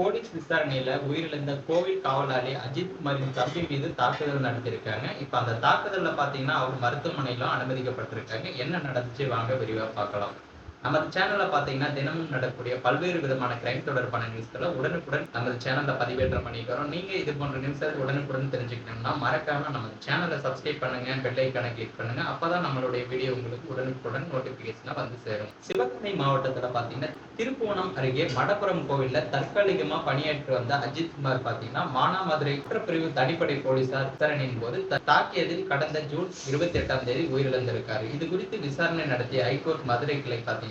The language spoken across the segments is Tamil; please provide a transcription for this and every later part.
போலீஸ் விசாரணையில உயிரிழந்த கோவில் காவலாளி அஜித் குமாரின் தம்பி மீது தாக்குதல் நடத்திருக்காங்க இப்ப அந்த தாக்குதல்ல பாத்தீங்கன்னா அவர் மருத்துவமனையிலும் அனுமதிக்கப்பட்டிருக்காங்க. என்ன நடந்துச்சு? வாங்க விரிவா பார்க்கலாம். நமது சேனல்ல பாத்தீங்கன்னா தினமும் நடக்கக்கூடிய பல்வேறு விதமான கிரைம் தொடர்பான நியூஸ்களை உடனுக்குடன் நமது சேனல்ல பதிவேற்றம் பண்ணிக்கிறோம். நீங்க இது போன்ற நியூஸை உடனுக்குடன் தெரிஞ்சுக்கணும்னா மறக்காம நமது சேனலை சப்ஸ்கிரைப் பண்ணுங்க பெல் கணக்கு கிளிக் பண்ணுங்க. அப்பதான் நம்மளுடைய வீடியோ உங்களுக்கு உடனுக்குடன் நோட்டிபிகேஷனா வந்து சேரும். சிவகங்கை மாவட்டத்துல பாத்தீங்கன்னா திருப்புவனம் அருகே மடப்புறம் கோவில்ல தற்காலிகமா பணியாற்றி வந்த அஜித் குமார் பாத்தீங்கன்னா மானாமதுரை குற்றப்பிரிவு தனிப்படை போலீசார் விசாரணையின் போது தாக்கியதில் கடந்த ஜூன் இருபத்தி எட்டாம் தேதி உயிரிழந்திருக்காரு. இது குறித்து விசாரணை நடத்திய ஹைகோர்ட் மதுரை கிளை பாத்தீங்கன்னா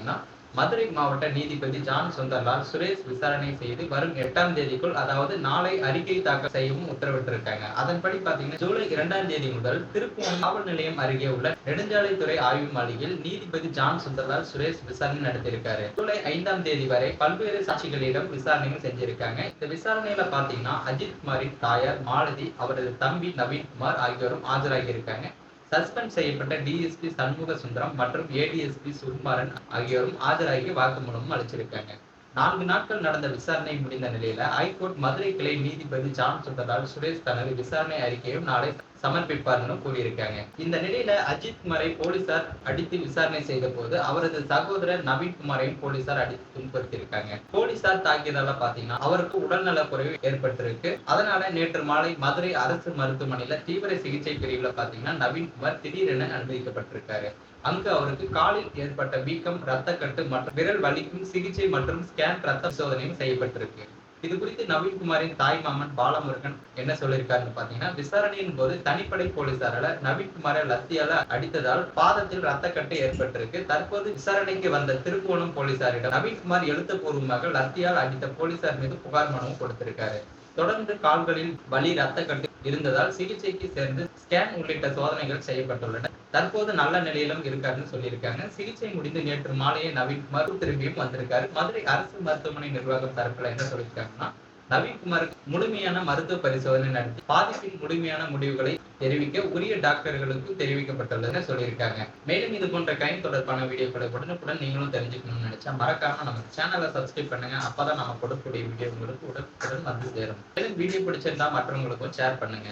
மதுரை மாவட்ட நீதிபதி ஜான் சுந்தர்லால் சுரேஷ் விசாரணை செய்து வரும் எட்டாம் தேதிக்குள் அதாவது நாளை அறிக்கை தாக்கல் செய்யவும் உத்தரவிட்டிருக்காங்க. அதன்படி பாத்தீங்கன்னா ஜூலை இரண்டாம் தேதி முதல் திருப்பூர் காவல் நிலையம் அருகே உள்ள நெடுஞ்சாலைத்துறை ஆய்வு மாளிகையில் நீதிபதி ஜான் சுந்தர்லால் சுரேஷ் விசாரணை நடத்தியிருக்காரு. ஜூலை ஐந்தாம் தேதி வரை பல்வேறு சாட்சிகளிடம் விசாரணையும் செஞ்சிருக்காங்க. இந்த விசாரணையில பாத்தீங்கன்னா அஜித் குமாரின் தாயார் மாலதி அவரது தம்பி நவீன் குமார் ஆகியோரும் ஆஜராகியிருக்காங்க. சஸ்பெண்ட் செய்யப்பட்ட டிஎஸ்பி சண்முக சுந்தரம் மற்றும் ஏடிஎஸ்பி சுகுமாரன் ஆகியோரும் ஆஜராகி வாக்குமூலமும் அளிச்சிருக்காங்க. நான்கு நாட்கள் நடந்த விசாரணை முடிந்த நிலையில ஹைகோர்ட் மதுரை கிளை நீதிபதி ஜான் சுந்தரால் சுரேஷ் தனது விசாரணை அறிக்கையும் நாளை சமர்ப்பிப்பார்னு கூறியிருக்காங்க. இந்த நிலையில அஜித் குமாரை போலீசார் அடித்து விசாரணை செய்த போது அவரது சகோதரர் நவீன் குமாரையும் போலீசார் அடித்து துன்புறுத்தியிருக்காங்க. போலீசார் தாக்கியதால பாத்தீங்கன்னா அவருக்கு உடல்நல குறைவு ஏற்பட்டிருக்கு. அதனால நேற்று மாலை மதுரை அரசு மருத்துவமனையில தீவிர சிகிச்சை பிரிவுல பாத்தீங்கன்னா நவீன் குமார் திடீரென அனுமதிக்கப்பட்டிருக்காரு. அங்கு அவருக்கு காலில் ஏற்பட்ட வீக்கம் ரத்தக்கட்டு மற்றும் விரல் வலிக்கும் சிகிச்சை மற்றும் ஸ்கேன் ரத்த சோதனையும் செய்யப்பட்டிருக்கு. இது குறித்து நவீன்குமாரின் தாய் மாமன் பாலமுருகன் என்ன சொல்லியிருக்காருன்னு பாத்தீங்கன்னா விசாரணையின் போது தனிப்படை போலீசாரால நவீன்குமாரை லத்தியால அடித்ததால் பாதத்தில் ரத்தக்கட்டு ஏற்பட்டிருக்கு. தற்போது விசாரணைக்கு வந்த திருக்கோணம் போலீசாரிடம் நவீன்குமார் எழுத்துப்பூர்வமாக லத்தியால் அடித்த போலீசார் மீது புகார் மனுவும் கொடுத்திருக்காரு. தொடர்ந்து கால்களில் வலி ரத்தக்கட்டு இருந்ததால் சிகிச்சைக்கு சேர்ந்து ஸ்கேன் உள்ளிட்ட சோதனைகள் செய்யப்பட்டுள்ளன. தற்போது நல்ல நிலையிலும் இருக்காருன்னு சொல்லியிருக்காங்க. சிகிச்சை முடிந்து நேற்று மாலையே நவீன்குமார் திரும்பியும் வந்திருக்காரு. மதுரை அரசு மருத்துவமனை நிர்வாகம் தரப்புல என்ன சொல்லியிருக்காங்கன்னா நவீன்குமாருக்கு முழுமையான மருத்துவ பரிசோதனை நடத்தி பாதிப்பின் முழுமையான முடிவுகளை தெரிவிக்க உரிய டாக்டர்களுக்கு தெரிவிக்கப்பட்டுள்ளதுன்னு சொல்லியிருக்காங்க. மேலும் இது போன்ற கைம் தொடர்பான வீடியோக்களை உடனுக்குடன் நீங்களும் தெரிஞ்சுக்கணும்னு நினைச்சா மறக்காம நம்ம சேனலை சப்ஸ்கிரைப் பண்ணுங்க. அப்பதான் நம்ம கொடுக்கக்கூடிய வீடியோ உங்களுக்கு உடனுக்குடன் வந்து சேரும். மேலும் வீடியோ பிடிச்சிருந்தா மற்றவங்களுக்கும் ஷேர் பண்ணுங்க.